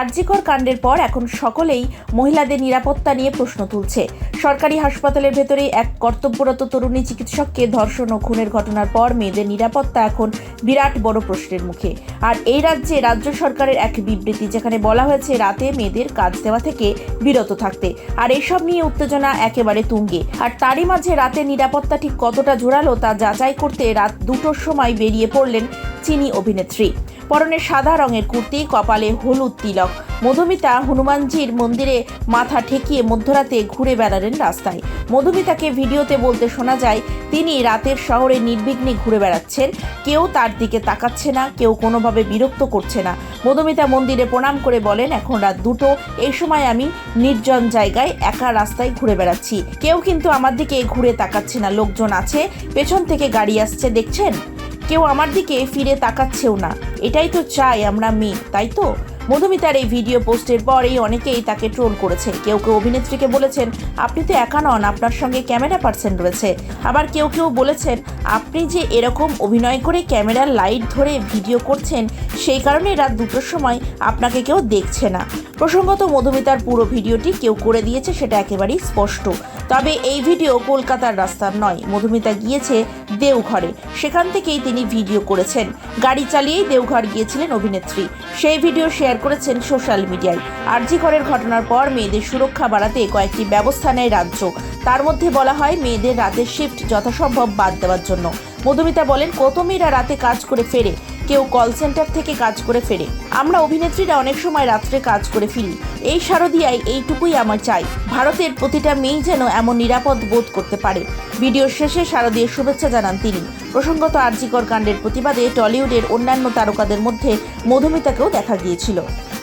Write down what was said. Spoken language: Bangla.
আরজিকর কাণ্ডের পর এখন সকলেই মহিলাদের নিরাপত্তা নিয়ে প্রশ্ন তুলছে। সরকারি হাসপাতালের ভেতরে এক কর্তব্যরত তরুণী চিকিৎসককে ধর্ষণ ও খুনের ঘটনার পর মেয়েদের নিরাপত্তা এখন বিরাট বড় প্রশ্নের মুখে। আর এই রাজ্যে রাজ্য সরকারের এক বিবৃতি যেখানে বলা হয়েছে, রাতে মেয়েদের কাজ দেওয়া থেকে বিরত থাকতে। আর এসব নিয়ে উত্তেজনা একেবারে তুঙ্গে। আর তারই মাঝে রাতে নিরাপত্তা ঠিক কতটা জোরালো তা যাচাই করতে রাত দুটোর সময় বেরিয়ে পড়লেন চিনি অভিনেত্রী। পরনে সাদা রঙের কুর্তি, কপালে হলুদ তিলক। মধুমিতা হনুমানজির মন্দিরে মাথা ঠেকিয়ে মধ্যরাতে ঘুরে বেড়ালেন রাস্তায়। মধুমিতাকে ভিডিওতে বলতে শোনা যায়, তিনি রাতের শহরে নির্বিঘ্নে ঘুরে বেড়াচ্ছেন। কেউ তার দিকে তাকাচ্ছে না, কেউ কোনোভাবে বিরক্ত করছে না। মধুমিতা মন্দিরে প্রণাম করে বলেন, এখন রাত দুটো, এই সময় আমি নির্জন জায়গায় একা রাস্তায় ঘুরে বেড়াচ্ছি। কেউ কিন্তু আমার দিকে ঘুরে তাকাচ্ছে না, লোকজন আছে, পেছন থেকে গাড়ি আসছে, দেখছেন? কেউ আমার দিকে ফিরে তাকাচ্ছেও না। এটাই তো চাই আমরা মেয়ে, তাই তো? মধুমিতার এই ভিডিও পোস্টের পরেই অনেকেই তাকে ট্রোল করেছে কেউ কেউ অভিনেত্রীকে বলেছেন, আপনি তো একা নন, আপনার সঙ্গে ক্যামেরা পার্সন রয়েছে। আবার কেউ কেউ বলেছেন, আপনি যে এরকম অভিনয় করে ক্যামেরার লাইট ধরে ভিডিও করছেন, সেই কারণে রাত দুটোর সময় আপনাকে কেউ দেখছে না। প্রসঙ্গত মধুমিতার পুরো ভিডিওটি কেউ করে দিয়েছে সেটা একেবারেই স্পষ্ট। তবে এই ভিডিও কলকাতার রাস্তার নয়, মধুমিতা গিয়েছে দেওঘরে। সেখান থেকেই তিনি ভিডিও করেছেন। গাড়ি চালিয়েই দেওঘর গিয়েছিলেন অভিনেত্রী। সেই ভিডিও শেয়ার করেছেন সোশ্যাল মিডিয়ায়। আরজি ঘরের ঘটনার পর মেয়েদের সুরক্ষা বাড়াতে কয়েকটি ব্যবস্থা নেয় রাজ্য। তার মধ্যে বলা হয়, মেয়েদের রাতের শিফট যথাসম্ভব বাদ দেওয়ার জন্য। মধুমিতা বলেন, কত মেয়েরা রাতে কাজ করে ফেরে কেউ কল সেন্টার থেকে কাজ করে ফেরে। আমরা অভিনেত্রীরা অনেক সময় রাত্রে কাজ করে ফিরি। এই শারদিয়ায় এইটুকুই আমার চাই। ভারতের প্রতিটা মেয়েই যেন এমন নিরাপদ বোধ করতে পারে। ভিডিওর শেষে শারদীয় শুভেচ্ছা জানান তিনি। প্রসঙ্গত আরজিকর কাণ্ডের প্রতিবাদে টলিউডের অন্যান্য তারকাদের মধ্যে মধুমিতাকেও দেখা গিয়েছিল।